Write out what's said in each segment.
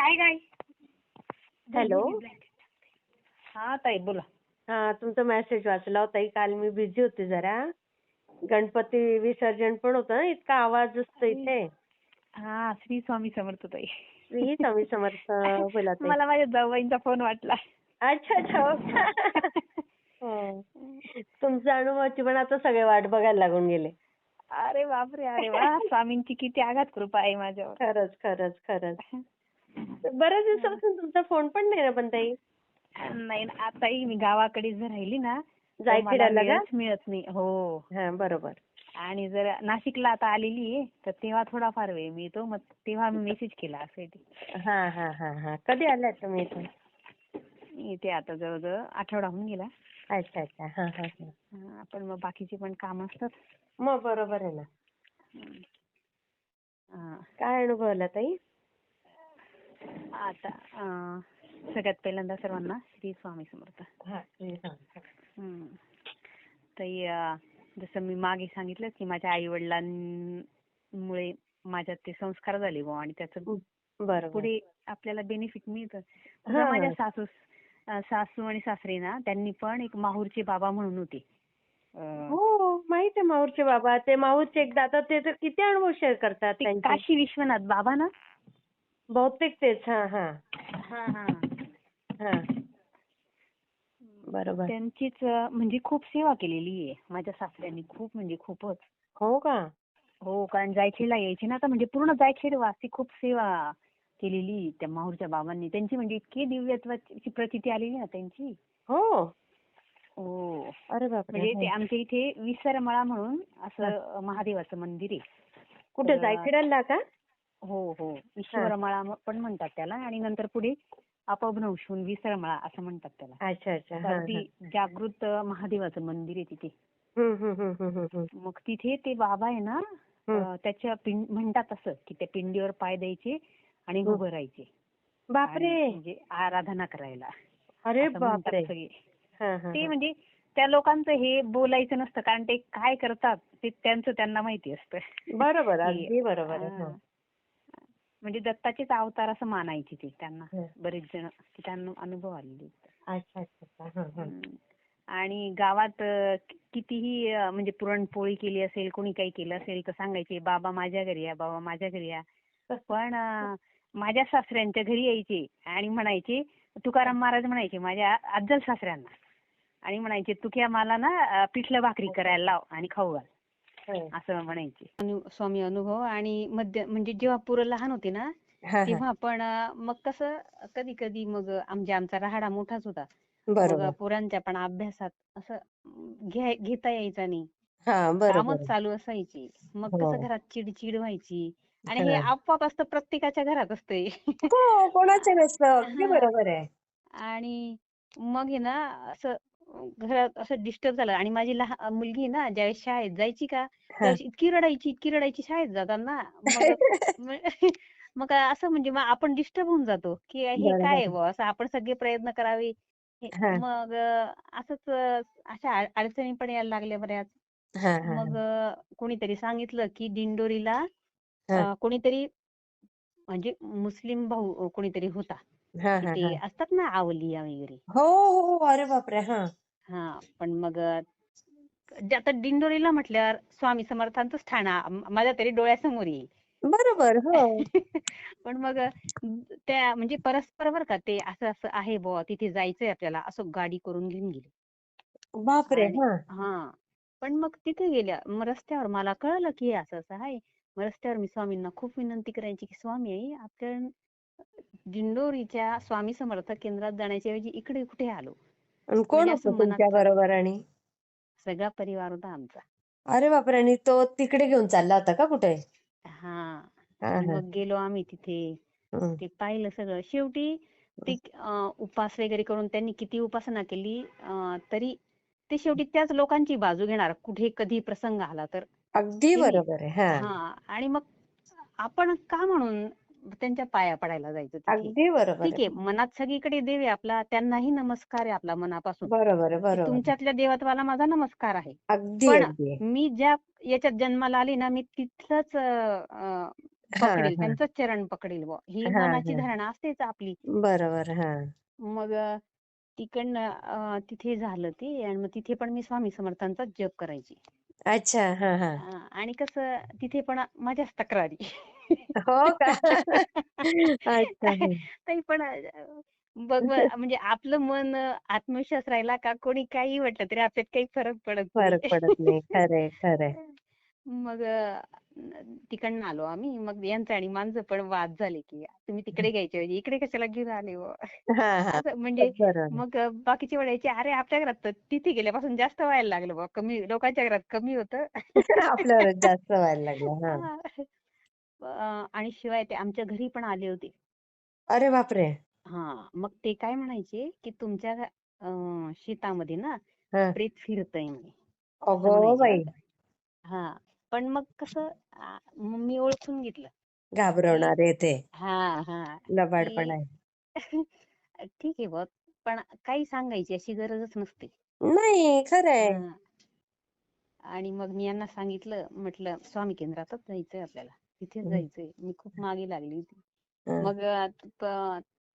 काय काय हॅलो हा ताई बोला. हा तुमचा मेसेज वाचला होता. काल मी बिझी होते जरा. गणपती विसर्जन पण होतं ना इतका आवाज असतो इथे. हा श्री स्वामी समर्थ ताई. श्री स्वामी समर्थ बोला ताई. मला माझ्या जाऊबाईंचा फोन वाटला. अच्छा अच्छा हो? हो. तुमच्या अनुभवाची पण आता सगळे वाट बघायला लागून गेले. अरे बापरे अरे वा. स्वामींची किती आघात कृपा आहे माझ्यावर. खरंच खरंच खरंच. बऱ्याच दिवसापासून तुमचा फोन पण नाही ना पण ताई नाही ना, आताही मी गावाकडे जर राहिली ना जाय मला फिरायला का? वेळच मिळत नाही. हो. हा बरोबर. आणि जर नाशिकला आता आलेली आहे तर तेव्हा थोडाफार वेळ मिळतो. मग तेव्हा मेसेज केला असं ते हा हा हा हा. कधी आलात तुम्ही इथे इथे आता जवळजवळ आठवडा होऊन गेला. अच्छा अच्छा. हा हा हा. हा, पण मग बाकीचे पण काम असतात. मग बरोबर आहे ना. हा. काय अनुभव आला ताई? आता सगळ्यात पहिल्यांदा सर्वांना श्री स्वामी समर्थ. हा जसं मी मागे सांगितलं की माझ्या आई वडिलांमुळे माझ्यात ते संस्कार झाले बुवा आणि त्याचं पुढे आपल्याला बेनिफिट मिळतं. माझ्या सासू सासू आणि सासरे ना त्यांनी पण एक माहूरचे बाबा म्हणून होते. हो माहीत आहे माहूरचे बाबा. ते माहूरचे एक दादा ते तर किती अनुभव शेअर करतात काशी विश्वनाथ बाबा ना? बहुतेक तेच हा हा. हा हा. हा. बरोबर. त्यांचीच म्हणजे खूप सेवा केलेली आहे. माझ्या सासऱ्यांनी खूप म्हणजे खूपच. हो का? हो कारण जायखेडला यायचे ना आता म्हणजे पूर्ण जायखेड वासी खूप सेवा केलेली त्या माहूरच्या बाबांनी. त्यांची म्हणजे इतकी दिव्यत्वाची प्रचिती आलेली ना त्यांची. हो. हो. अरे बापरे म्हणजे ते हा. आमच्या इथे विसरमळा म्हणून असं महादेवाचं मंदिर आहे. कुठे तर- जायखेड्याला का? हो हो. ईश्वरमळा म- पण म्हणतात त्याला आणि नंतर पुढे अपभ्रंशून विसरमळा असं म्हणतात त्याला. अच्छा अच्छा. तर अगदी जागृत महादेवाचं मंदिर आहे तिथे. मग तिथे ते बाबा आहे ना त्याच्या पिंड म्हणतात असं की त्या पिंडीवर पाय द्यायचे आणि. उभं राहायचे. बापरे! म्हणजे आराधना करायला. अरे बापरे! सगळे. ते. म्हणजे त्या लोकांचं हे बोलायचं नसतं कारण ते काय करतात ते त्यांचं त्यांना माहिती असतं. बरोबर अगदी बरोबर. म्हणजे दत्ताचेच अवतार असं मानायचे ते त्यांना. बरेच जण त्यांना अनुभव आलेले. आणि गावात कितीही म्हणजे पुरणपोळी केली असेल कोणी काही केलं असेल तर सांगायचे बाबा माझ्या घरी या बाबा माझ्या घरी या पण माझ्या सासऱ्यांच्या घरी यायचे आणि म्हणायचे तुकाराम महाराज म्हणायचे माझ्या अज्जल सासऱ्यांना आणि म्हणायचे तुक्या मला ना पिठलं भाकरी करायला लाव आणि खाऊ घाल. असं म्हणायचे. स्वामी अनुभव आणि मध्य म्हणजे जेव्हा पोरं लहान होते ना हा, हा. तेव्हा पण मग कसं कधी कधी मग आमच्या आमचा राहाडा मोठाच होता. बरोबर. पोरांच्या पण अभ्यासात असं घेता यायचा नाही. हा बरोबर. कामच चालू असायची. मग हो. कसं घरात चिडचिड व्हायची आणि हे हा. आपोआप असतं प्रत्येकाच्या घरात असतंय. हो कोणाचे नसतं. अगदी हा. बरोबर आहे. आणि मग आहे ना असं घरात असं डिस्टर्ब झालं. आणि माझी लहान मुलगी ना ज्यावेळेस शाळेत जायची का त्यावेळेस इतकी रडायची इतकी रडायची शाळेत जाताना मग मग- असं म्हणजे मग आपण डिस्टर्ब होऊन जातो की हे. काय आहे बुवा? असं आपण सगळे प्रयत्न करावे. हे- हा. मग अं, असंच अं, अशा अड- अडचणी पण यायला लागल्या बऱ्याच. हा हा मग अं, कोणीतरी सांगितलं की दिंडोरीला हा. अं, कोणीतरी म्हणजे मुस्लिम भाऊ अं, कोणीतरी होता. हा हा हा. असतात ना आवलिया वगैरे हो हो हो. अरे बापरे! हा. हा पण मग आता दिंडोरीला म्हटल्यावर स्वामी समर्थांचंच ठाण माझ्या तरी डोळ्यासमोर येईल. बरोबर हो. पण मग त्या म्हणजे परस्पर बरं का ते असं असं आहे बुवा तिथे जायचंय आपल्याला असं गाडी करून घेऊन गेले. बापरे हा. पण मग तिथे गेल्या मग रस्त्यावर मला कळलं की असं असं आहे. मग रस्त्यावर मी स्वामींना खूप विनंती करायची की स्वामी आपल्या दिंडोरीच्या स्वामी समर्थ केंद्रात जाण्याच्या ऐवजी इकडे कुठे आलो? आणि कोण म्हणजे असं होतं तुमच्या बरोबर आणि? सगळा परिवार होता आमचा. अरे बापरे! आणि तो तिकडे घेऊन चालला होता का कुठे? हा. हा आणि हा मग गेलो आम्ही तिथे. ते पाहिलं सगळं. शेवटी ते अं, उपास वगैरे करून त्यांनी किती उपासना केली अं, तरी ते शेवटी त्याच लोकांची बाजू घेणार. कुठे कधी प्रसंग आला तर. अगदी की नाही? बरोबर आहे. हा. हा. आणि मग आपण का म्हणून त्यांच्या पाया पडायला जायचं तिथे अगदी बरोबर ठीक आहे. आहे मनात सगळीकडे देव आहे आपला त्यांनाही नमस्कार आहे आपला मनापासून. बरोबर आहे की बरोबर आहे. तुमच्यातल्या देवत्वाला माझा नमस्कार आहे. अगदी पण अगदी. मी ज्या याच्यात जन्माला आली ना मी तिथलंच अं, अं, हा पकडेल हा. त्यांचंच चरण पकडेल बुवा. ही हा मनाची हा. धारणा असतेच आपली. बरोबर हा. मग अ, तिकडनं अ, तिथे झालं ते आणि मग तिथे पण मी स्वामी समर्थांचाच जप करायची. अच्छा. हा हा. आणि कसं तिथे पण माझ्याच तक्रारी. हो का? अच्छा. हं. ताई पण अ, बघ म्हणजे आपलं मन आत्मविश्वास राहिला का कोणी काही म्हटलं तरी आपल्यात काही फरक पडत फरक पडत नाही. नाही खरंय. खरंय मग अ, तिकडनं आलो आम्ही. मग यांचं आणि माझं पण वाद झाले की तुम्ही तिकडे घ्यायचे ऐवजी इकडे कशाला घेऊन आले बुवा हा हा. असं म्हणजे बरोबर. मग अ, बाकीचे म्हणायचे अरे आपल्या घरात तर तिथे गेल्यापासून जास्त व्हायला लागलं बुवा कमी लोकांच्या घरात कमी होतं. आपल्यावरच जास्त व्हायला लागलं हा. हा. अ, आणि शिवाय ते आमच्या घरी पण आले होते. अरे बापरे! हा. मग ते काय म्हणायचे की तुमच्या अं, शेतामध्ये ना हा. प्रेत फिरतय म्हणे. असं अगो म्हणायचे बरं बाई. का. हा. पण मग कसं आ, मी ओळखून घेतलं. की घाबरवणारे ते. हा हा. लबाडपणा की आहे. ठीक आहे बघ पण काही सांगायची अशी गरजच नसते. नाही खरंय हा. आणि मग मी यांना सांगितलं म्हटलं स्वामी केंद्रातच जायचंय आपल्याला. तिथेच हं, जायचंय. मी खूप मागे लागली होती. हं. मग अ,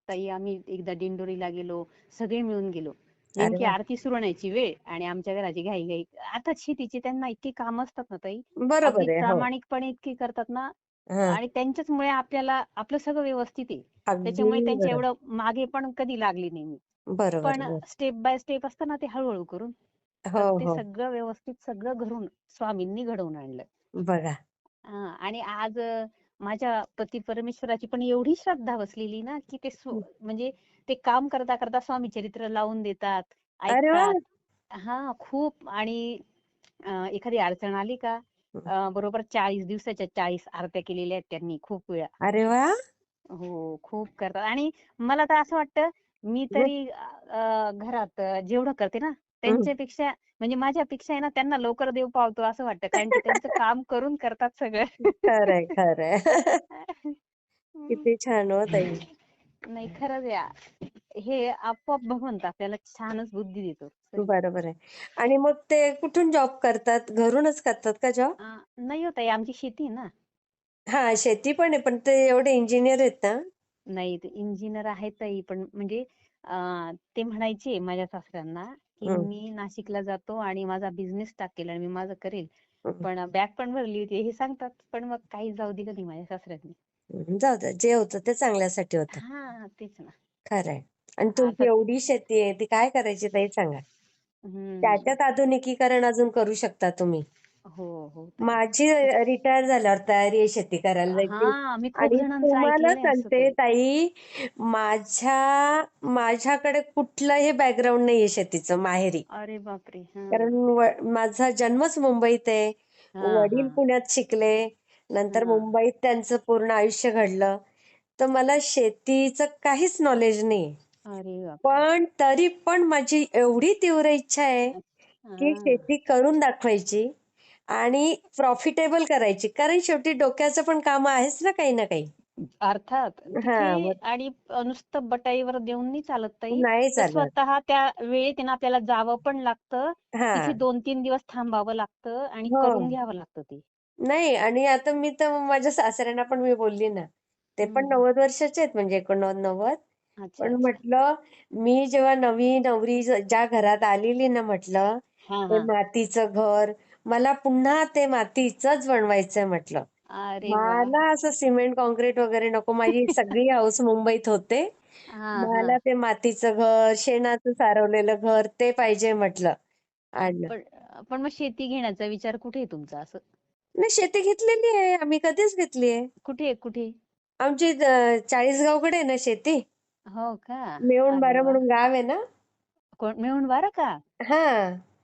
ताई आम्ही एकदा दिंडोरीला गेलो सगळे मिळून गेलो. नेमकी आरती सुरू होण्याची वेळ आणि आमच्या घराची घाई घाई आता शेतीची त्यांना इतकी काम असतात ना ताई. अगदी बरोबर आहे हो. प्रामाणिकपणे इतकी करतात ना हा. आणि त्यांच्याचमुळे आपल्याला आपलं सगळं व्यवस्थित आहे. अगदी त्याच्यामुळे त्यांच्या बरोबर. एवढं मागे पण कधी लागली नाही मी. बरोबर पण बरोबर. स्टेप बाय स्टेप असतं ना ते हळूहळू करून. हो तर ते हो. सगळं व्यवस्थित सगळं घरून स्वामींनी घडवून आणलं. बघा. हा, आणि आज अ, माझ्या पती परमेश्वराची पण एवढी श्रद्धा बसलेली ना की ते स्व- म्हणजे ते काम करता करता स्वामी चरित्र लावून देतात अरे वा! ऐकतात. हा खूप. आणि अ, एखादी अडचण आली का अ, बरोबर चाळीस दिवसाच्या चाळीस आरत्या केलेल्या आहेत त्यांनी खूप वेळा. अरे वा! हो खूप करतात. आणि मला तर असं वाटतं मी तरी अ, घरात जेवढं करते ना त्यांच्यापेक्षा म्हणजे माझ्यापेक्षा आहे ना त्यांना लवकर देव पावतो असं वाटतं कारण की त्यांचं काम करून करतात सगळं. खरंय खरंय. किती छान हो ताई. नाही खरंच या. हे आपोआप भगवंत आपल्याला छानच बुद्धी देतो. बरोबर आहे. आणि मग ते कुठून जॉब करतात? घरूनच करतात का जॉब नाही होत आमची शेती ना. हा शेती पण आहे पण ते एवढे इंजिनियर आहेत ना? नाही ते इंजिनियर आहेत पण म्हणजे ते म्हणायचे माझ्या सासऱ्यांना की मी नाशिकला जातो आणि माझा बिझनेस टाकेल आणि मी माझं करेल. पण बॅग पण भरली होती हे सांगतात पण मग काही जाऊ दिलं नाही माझ्या सासऱ्यांनी. जाऊ दे जे होतं ते चांगल्यासाठी होतं. हा तेच ना. खरंय आणि आता तुमची एवढी शेती आहे ती काय करायची ताई सांगा. हम्म. त्याच्यात आधुनिकीकरण अजून करू शकता तुम्ही. हो हो ताई माझी रिटायर झाल्यावर तयारी आहे शेती करायला जायची. हा मी खूप आणि जणांचं तुम्हाला ऐकलेलं आहे असं सांगते ताई ताई माझ्या माझ्याकडे कुठलंही बॅकग्राऊंड नाहीये शेतीचं माहेरी. अरे बापरे हा. कारण व- माझा जन्मच मुंबईत आहे. हा वडील हा. पुण्यात शिकले. नंतर मुंबईत त्यांचं पूर्ण आयुष्य घडलं. तर मला शेतीचं काहीच नॉलेज नाही. अरे बापरे! पण तरी पण माझी एवढी तीव्र इच्छा आहे की हा शेती करून दाखवायची आणि प्रॉफिटेबल करायची. कारण शेवटी डोक्याचं पण काम आहेच ना काही ना काही. अर्थात. हा मग आणि नुसतं बटाईवर देऊन नाही चालत ताई. नाही तर चालत. स्वतः त्या वेळेत आहे ना आपल्याला जावं पण लागतं. तिथे दोन तीन दिवस थांबावं लागतं आणि हो. करून घ्यावं लागतं ते. नाही आणि आता मी तर माझ्या सासऱ्यांना पण मी बोलली ना ते पण. नव्वद वर्षाचे आहेत म्हणजे एकोणनव्वद नव्वद. अच्छा पण अच्छा. म्हटलं मी जेव्हा नवी नवरी ज- ज्या घरात आलेली ना म्हटलं हा ते हा. मातीचं घर मला पुन्हा ते मातीचंच बनवायचंय म्हटलं. अरे मला असं सिमेंट कॉन्क्रीट वगैरे नको माझी सगळी हाऊस मुंबईत होते. हा हा. मला ते मातीचं घर शेणाचं सारवलेलं घर ते पाहिजे म्हटलं. आणि पण पण मग शेती घेण्याचा विचार कुठे आहे तुमचा असं? नाही शेती घेतलेली आहे. आम्ही कधीच घेतली आहे. कुठे कुठे आमची अं, चाळीसगावकडे आहे ना शेती. हो का? अरे बारा वा. म्हणून गाव आहे ना. कोण? मिळून बारा का? हा.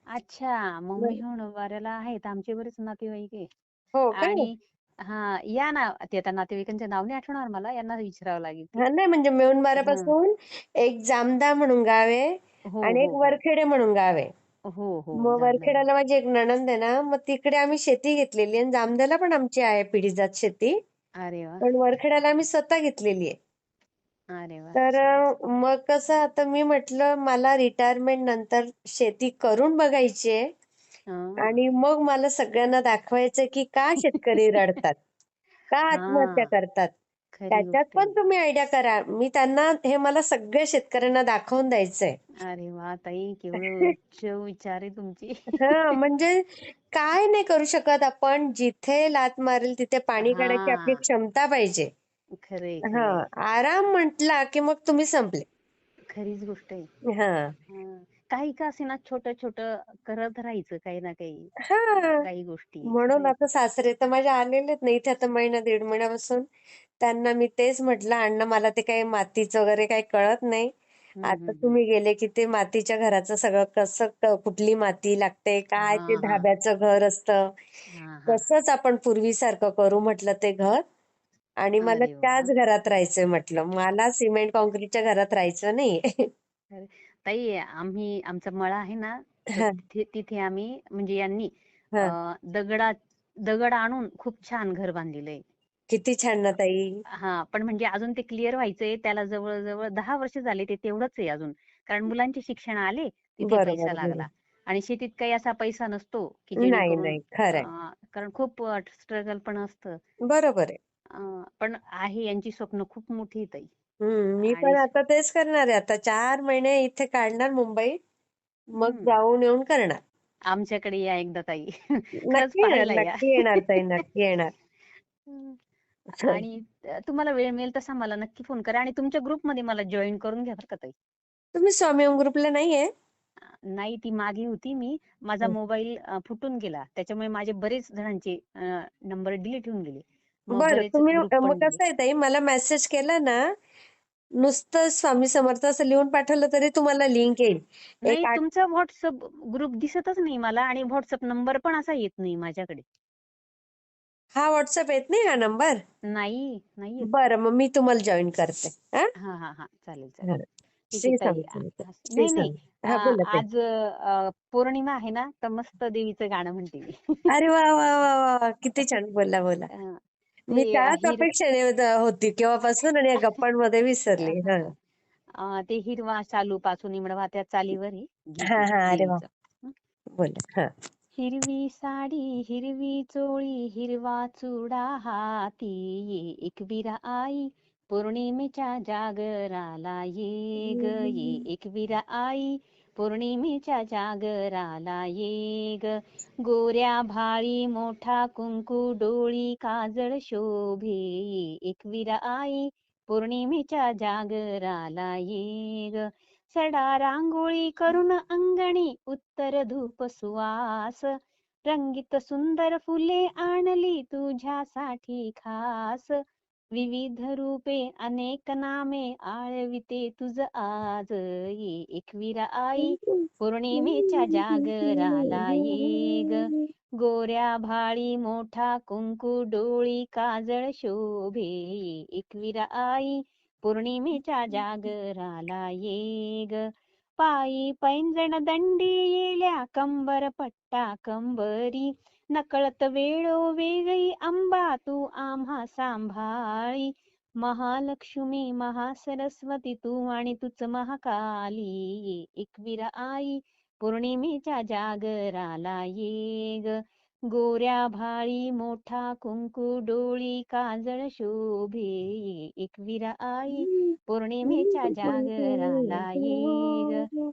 अच्छा मग मिळून बाराला आहेत आमचे बरेच नातेवाईक आहे. हो का? आणि हा या ना ते आता नातेवाईकांचे नाव नाही आठवणार मला यांना विचारावं लागेल. ते हा नाही म्हणजे मेहुण हा बारापासून एक जामदा म्हणून गाव आहे हो आणि एक हो हो. वरखेडे म्हणून गाव आहे. हो हो मग वरखेड्याला माझी एक नणंद आहे ना मग तिकडे आम्ही शेती घेतलेली आणि जामद्याला पण आमची आहे पिढीजात शेती. अरे पण वरखेड्याला आम्ही स्वतः घेतलेली आहे. अरे तर छान अं, मग कसं आता मी म्हटलं मला रिटायरमेंट नंतर शेती करून बघायची आहे. हा. आणि मग मला सगळ्यांना दाखवायचं की का शेतकरी रडतात का आत्महत्या हा करतात. त्याच्यात पण तुम्ही आयडिया करा. मी त्यांना हे मला सगळ्या शेतकऱ्यांना दाखवून द्यायचंय. अरे वा ताई केवढं उच्च विचार आहे तुमचे. हा म्हणजे काय नाही करू शकत आपण. जिथे लात मारेल तिथे पाणी काढायची आपली क्षमता पाहिजे. खरंय हा आराम म्हटला की मग तुम्ही संपले. खरीच गोष्ट आहे. हा. काही का असेना छोटं छोटं करत राहायचं काही ना काही हा. काही गोष्टी म्हणून आता सासरे तर माझे आलेलेच नाही इथे आता महिना दीड महिन्यापासून. त्यांना मी तेच म्हटलं अण्णा मला ते काही मातीचं वगैरे काही कळत नाही. आता तुम्ही गेले की ते मातीच्या घराचं सगळं कसं क- कुठली माती लागते काय ते हा धाब्याचं घर असतं. हा हा. तसंच आपण पूर्वीसारखं करू म्हटलं ते घर. आणि मला अरे त्याच घरात राहायचंय म्हटलं. मला सिमेंट कॉन्क्रीटच्या घरात राहायचं नाही. अरे, ताई आम्ही आमचा मळा आहे ना तर तिथे तिथे आम्ही म्हणजे यांनी हा. अं, दगडा दगड आणून खूप छान घर बांधलेलं आहे किती छान ना ताई. हा पण म्हणजे अजून ते क्लिअर व्हायचंय त्याला जवळजवळ दहा वर्ष झाले ते तेवढंच आहे अजून. कारण मुलांचे शिक्षण आले तिथे बरोबर पैसा बरोबर लागला. आणि शेतीत काही असा पैसा नसतो की नाही जेणेकरून नाही खरंय. अं, कारण खूप स्ट्रगल पण असतं. बरोबर आहे. अं, पण आहे यांची स्वप्न खूप मोठी आहेत ताई. हम्म मी आणि पण आता तेच करणार आहे. आता चार महिने इथे काढणार मुंबईत मग जाऊन येऊन करणार. आमच्याकडे या एकदा ताई. खरंच नक्की येणार पाहायला या. नक्की येणार ताई नक्की येणार. आणि अ, तुम्हाला वेळ मिळेल तसा मला नक्की फोन करा. आणि तुमच्या ग्रुपमध्ये मला जॉईन करून घ्या बरं का ताई. तुम्ही स्वामी ओम ग्रुपला नाहीये अ, नाही ती मागे होती मी. माझा हं. मोबाईल अ, फुटून गेला. त्याच्यामुळे माझे बरेच जणांचे नंबर डिलीट होऊन गेले. मग बरं बरेच तुम्ही ग्रुप अ, पण मग गेले. कसं आहे ताई? मला मेसेज केला ना नुसतं स्वामी समर्थ असं लिहून पाठवलं तरी तुम्हाला लिंक येईल. नाही एक आठ तुमचा व्हॉट्सअप ग्रुप दिसतच नाही मला आणि व्हॉट्सअप नंबर पण असा येत नाही माझ्याकडे. हा व्हॉट्सअप येत नाही हा नंबर नाही नाही येत. बरं मग मी तुम्हाला जॉईन करते. हा? हा हा हा. चालेल चालेल. ठीक आहे श्री ताई. स्वामी आ- समर्थ. आ- श्री नाही नाही. स्वामी अ, बोला ताई. आज अ, पौर्णिमा आहे ना तर मस्त देवीचं गाणं म्हणते मी. अरे वा वा वा वा वा. किती छान. बोला बोला. अ, मी ते त्याच हिर अपेक्षेने होती केव्हापासून आणि या गप्पांमध्ये विसरली. हा. अ, ते हिरवा शालू पासून इमडवा त्या चालीवर हे गीत हा हा अरे वा. देवीचं हं. बोला हा. हिरवी साडी हिरवी चोळी हिरवा चुडा हाती ये. एकविरा आई पौर्णिमेच्या जागराला ये ग ये. एकविरा आई पौर्णिमेच्या जागराला ये ग गोऱ्या भाळी मोठा कुंकू डोळी काजळ शोभे. एकविरा आई पौर्णिमेच्या जागराला ये ग सडा रांगोळी करून अंगणी उत्तर धूप सुवास. रंगीत सुंदर फुले आणली तुझ्यासाठी खास. विविध रूपे अनेक नामे आळविते तुझ आज. ये एकविरा आई पौर्णिमेच्या जागराला ये ग गोऱ्या भाळी मोठा कुंकू डोळी काजळ शोभे. ये एकविरा आई पौर्णिमेच्या जागराला ये ग पायी पैंजण दंडी येल्या कंबर पट्टा कंबरी. नकळत वेळोवेळी अंबा तू आम्हा सांभाळी. महालक्ष्मी महासरस्वती तू आणि तुच महाकाली. एकवीरा आई पौर्णिमेच्या जागराला ये ग गोऱ्या भाळी मोठा कुंकू डोळी काजळ शोभे. एकवीरा आई पौर्णिमेच्या जागराला ये ग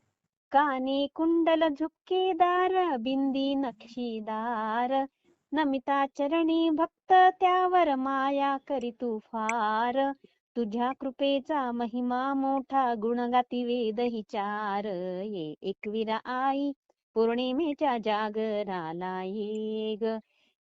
कानी कुंडल झुपकेदार बिंदी नक्षीदार. नमिता चरणी भक्त त्यावर माया करी तू फार. तुझ्या कृपेचा महिमा मोठा गुणगाती वेद हिचार ये एकविरा आई पौर्णिमेच्या जागराला ये ग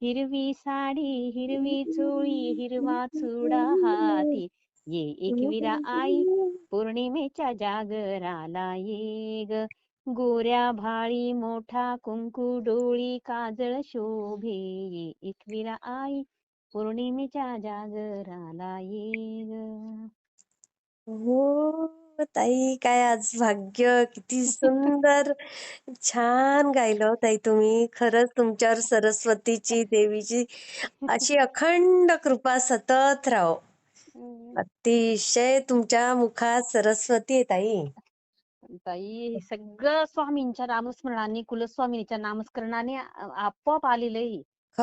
हिरवी साडी हिरवी चोळी हिरवा चुडा हाती. ये एकविरा आई पौर्णिमेच्या जागराला ये ग गोऱ्या भाळी मोठा कुंकू डोळी काजळ शोभे. ये एकविरा आई पौर्णिमेच्या जागराला ये ग हो ताई काय आज भाग्य. किती सुंदर. छान गायलं हो ताई तुम्ही. खरंच तुमच्यावर सरस्वतीची देवीची अशी अखंड कृपा सतत राहो. अतिशय तुमच्या मुखात सरस्वती आहे ताई. ताई हे सगळं स्वामींच्या नामस्मरणाने कुलस्वामींच्या नामस्मरणाने आपोआप आलेलं आहे.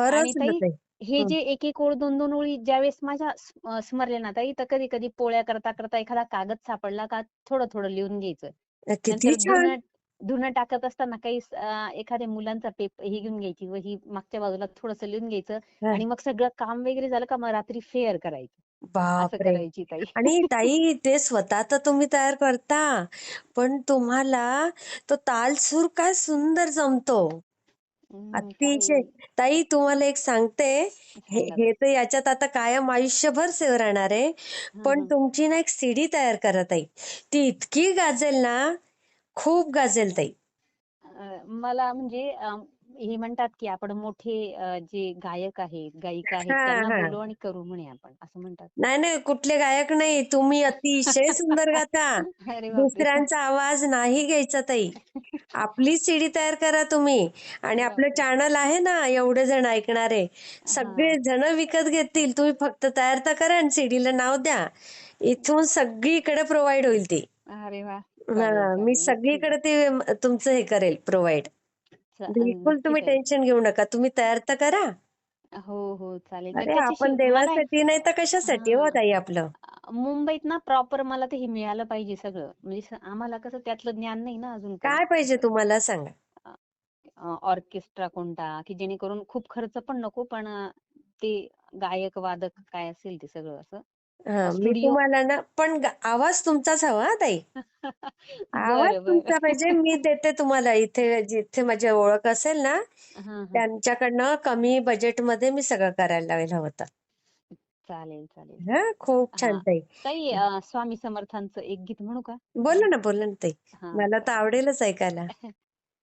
आणि खरंच ना ताई ताई. हे हं. जे एक एक ओळ दोन दोन ओळी ज्यावेळेस माझ्या स- अं स्मरल्या ना ताई तर कधी कधी पोळ्या करता करता एखादा कागद सापडला का थोडं थोडं लिहून घ्यायचं. किती नंतर छान. धुणं धुणं टाकत असताना काही स- अं, एखाद्या मुलांचा पेपर हे घेऊन घ्यायची वही मागच्या बाजूला थोडंसं लिहून घ्यायचं. हा. आणि मग सगळं काम वगैरे झालं का मग रात्री फेअर करायचं. असं बापरे. करायची ताई. आणि ताई ते स्वतः तर तुम्ही तयार करता पण तुम्हाला तो तालसूर काय सुंदर जमतो. हम्म, अतिशय. ताई. ताई तुम्हाला एक सांगते हे हे तर याच्यात आता कायम आयुष्यभर सेव राहणार आहे हं, पण हं. तुमची ना एक सीडी तयार करा ताई. ती इतकी गाजेल ना खूप गाजेल ताई. अं, मला म्हणजे हे म्हणतात की आपण मोठे जे गायक आहेत गायिका आहेत त्यांना बोलू आणि करू म्हणे आपण असं म्हणतात. नाही नाही कुठले गायक नाही तुम्ही अतिशय सुंदर गाता. दुसऱ्यांचा आवाज नाही घ्यायचा ताई. आपली सीडी तयार करा तुम्ही. आणि आपलं चॅनल आहे ना एवढे जण ऐकणारे. सगळे जण विकत घेतील तुम्ही फक्त तयार तर करा आणि सीडीला नाव द्या. इथून सगळीकडे प्रोव्हाइड होईल ती. अरे वा मी सगळीकडे ते तुमचं हे करेल प्रोव्हाइड. बिलकुल तुम्ही टेन्शन घेऊ नका. तुम्ही तयार तर करा. हो हो चालेल. तर अरे त्याच्याशी आपण देवासाठी नाही तर कशासाठी हो हा. ताई आपलं? मुंबईत ना प्रॉपर मला ते हे मिळालं पाहिजे सगळं. म्हणजे स- आम्हाला कसं त्यातलं ज्ञान नाही ना अजून काही. काय पाहिजे तुम्हाला? सांगा. ऑर्केस्ट्रा कोणता की जेणेकरून खूप खर्च पण नको पण अं, ते गायक वादक काय असेल ते सगळं असं. हा मी स्टुडिओ तुम्हाला ना पण ग- आवाज तुमचाच हवा हा ताई. आवाज बरं तुमचा बरं. पाहिजे मी देते तुम्हाला इथे जिथे माझी ओळख असेल ना हा हा. त्यांच्याकडनं कमी बजेटमध्ये मी सगळं करायला लावेल हवं तर. चालेल चालेल. हा खूप छान हा ताई. ताई अं, स्वामी समर्थांचं एक गीत म्हणू का? बोला ना बोला ना ताई. हा. मला तर आवडेलच ऐकायला.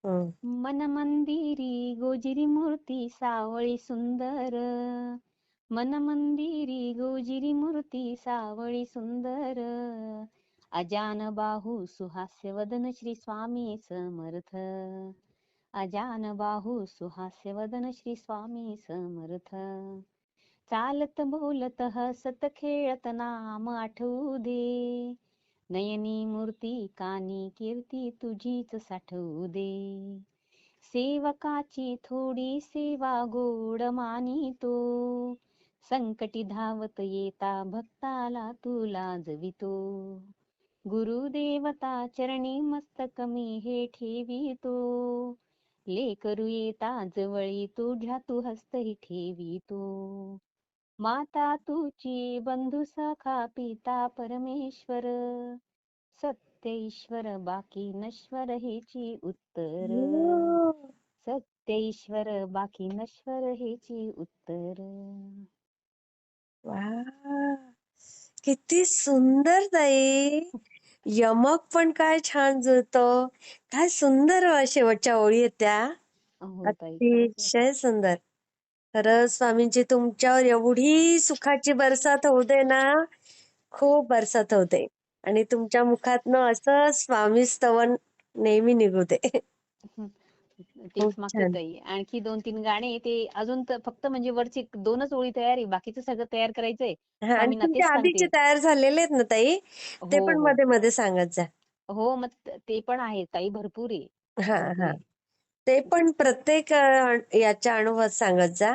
हं. मन मंदिरी गोजिरी मूर्ती सावळी सुंदर. मन मंदिरी गोजिरी मूर्ती सावळी सुंदर. अजान बाहू सुहास्य वदन श्री स्वामी समर्थ. अजान बाहू सुहास्य वदन श्री स्वामी समर्थ. चालत बोलत हसत खेळत नाम आठवू दे. नयनी मूर्ती कानी कीर्ती तुझीच साठवू दे. सेवकाची थोडी सेवा गोड मानितो. संकटी धावत येता भक्ताला तू लाजवितो. गुरुदेवता चरणी मस्तक मी हे ठेवितो. लेकरू येता जवळी तुझ्या तू हस्तही ठेवितो. माता तुझी बंधू सखा पिता परमेश्वर. सत्य ईश्वर बाकी नश्वर हेची उत्तर. हो. सत्य ईश्वर बाकी नश्वर हेची उत्तर. किती सुंदर ताई. यमक पण काय छान जुळतो. काय सुंदर शेवटच्या ओळी आहेत त्या हो ताई खरंच आहे. अतिशय सुंदर. खरंच स्वामींची तुमच्यावर एवढी सुखाची बरसात होऊ दे ना. खूप बरसात होते आणि तुमच्या मुखातनं असं स्वामी स्तवन नेहमी निघू दे. तेच खूप मागते छान. ताई. आणखी दोन तीन गाणे ते अजून तर फक्त म्हणजे वरची दोनच ओळी तयार आहे बाकीचं सगळं तयार करायचंय. आधीचे तयार झालेले आहेत ना ताई? ते हो पण हो. मध्ये मध्ये सांगत जा. हो मग त- पण आहे ताई भरपूर आहे. हा हा. ते पण प्रत्येक याच्या अनुभवात सांगत जा.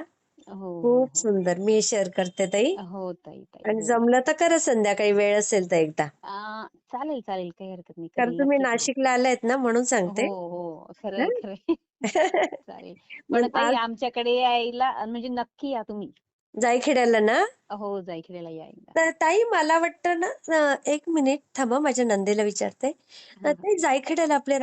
हो खूप हो. सुंदर. मी शेअर करते ताई. हो ताई ताई आणि जमलं तर करा संध्याकाळी वेळ असेल तर एकदा. चालेल चालेल. काही हरकत नाही तुम्ही नाशिकला आलायत ना म्हणून सांगते. हो हो? खरंय. चालेल. पण ताई आज आमच्याकडे यायला म्हणजे नक्की या तुम्ही. जायखेड्याला ना? हो जायखेड्याला या एकदा तर ताई मला वाटतं ना अ, एक मिनिट थांबा माझ्या नंदेला विचारते. अ, हा. हा ताई जायखेड्याला आपले